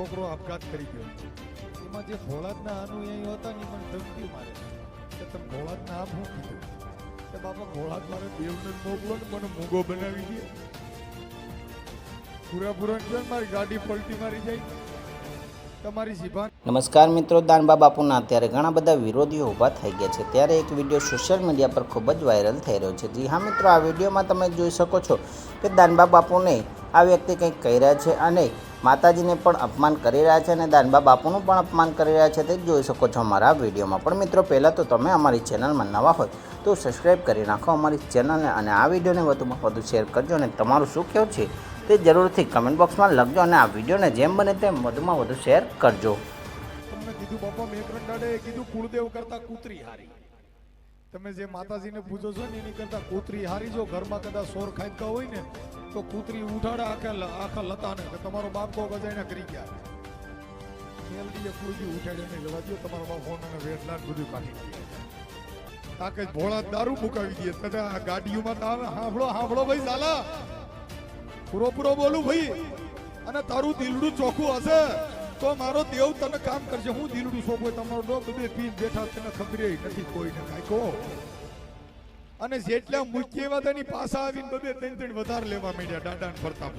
છોકરો આપઘાત કરી ગયો. એમાં જે ભોળાદના અનુયાયીઓ હતા ને મને ધમકી મારે કે તમે ભોળાતના આપ હું કીધું? કે બાપા, ભોળાત મારે દેવને મોકલો ને મને મૂગો બનાવી દે. પૂરા પૂરા મારી ગાડી પલટી મારી જાય? નમસ્કાર મિત્રો દાનબા બાપુના અત્યારે ઘણા બધા વિરોધીઓ ઊભા થઈ ગયા છે. ત્યારે એક વીડિયો સોશિયલ મીડિયા પર ખૂબ જ વાયરલ થઈ રહ્યો છે. જી હા મિત્રો, આ વિડીયોમાં તમે જોઈ શકો છો કે દાનબા બાપુને આ વ્યક્તિ કંઈક કહી રહ્યા છે અને માતાજીને પણ અપમાન કરી રહ્યા છે અને દાનબા બાપુનું પણ અપમાન કરી રહ્યા છે તે જોઈ શકો છો અમારા વિડીયોમાં. પણ મિત્રો, પહેલાં તો તમે અમારી ચેનલમાં નવા હોય તો સબસ્ક્રાઈબ કરી નાખો અમારી ચેનલને અને આ વિડીયોને વધુમાં વધુ શેર કરજો અને તમારું શું કહેવું છે તે જરૂરથી કમેન્ટ બોક્સમાં લખજો અને આ વિડીયોને જેમ બને તેમ વધુમાં વધુ શેર કરજો. કરતા તમે જે માતાજીને પૂજો છો ને એની કરતા કૂતરી હારી જો ઘરમાં કદાચ સોર ખાઈ હોય ને તો કૂતરી ઉઠાડે આખા આખા લતાને કે તમારો બાપ બહુ ગજાઈને કરી ગયા. મેલડીએ કુળજી ઉઠાડે ને જવા તમારો બાપ ફોન અને વેટલા બધું કાઢી તાકે ભોળા દારૂ મુકાવી દે. તને આ ગાડીઓમાં તારે હાંભળો હાંભળો ભાઈ સાલા પૂરો પૂરો બોલું ભાઈ. અને તારું દિલડું ચોખ્ખું હશે, તો મારો દેવ તને કામ કરશે. હું દિલડું ચોખ્ખું તમારો ડોક બે પીન બેઠા તને ખબર નથી કોઈને કાંઈ કહો. અને જેટલા મુખ્ય એવા તેની પાસા આવીને બબે ત્રણ ત્રણ વધારે લેવા માંડ્યા દાદા ફરતા.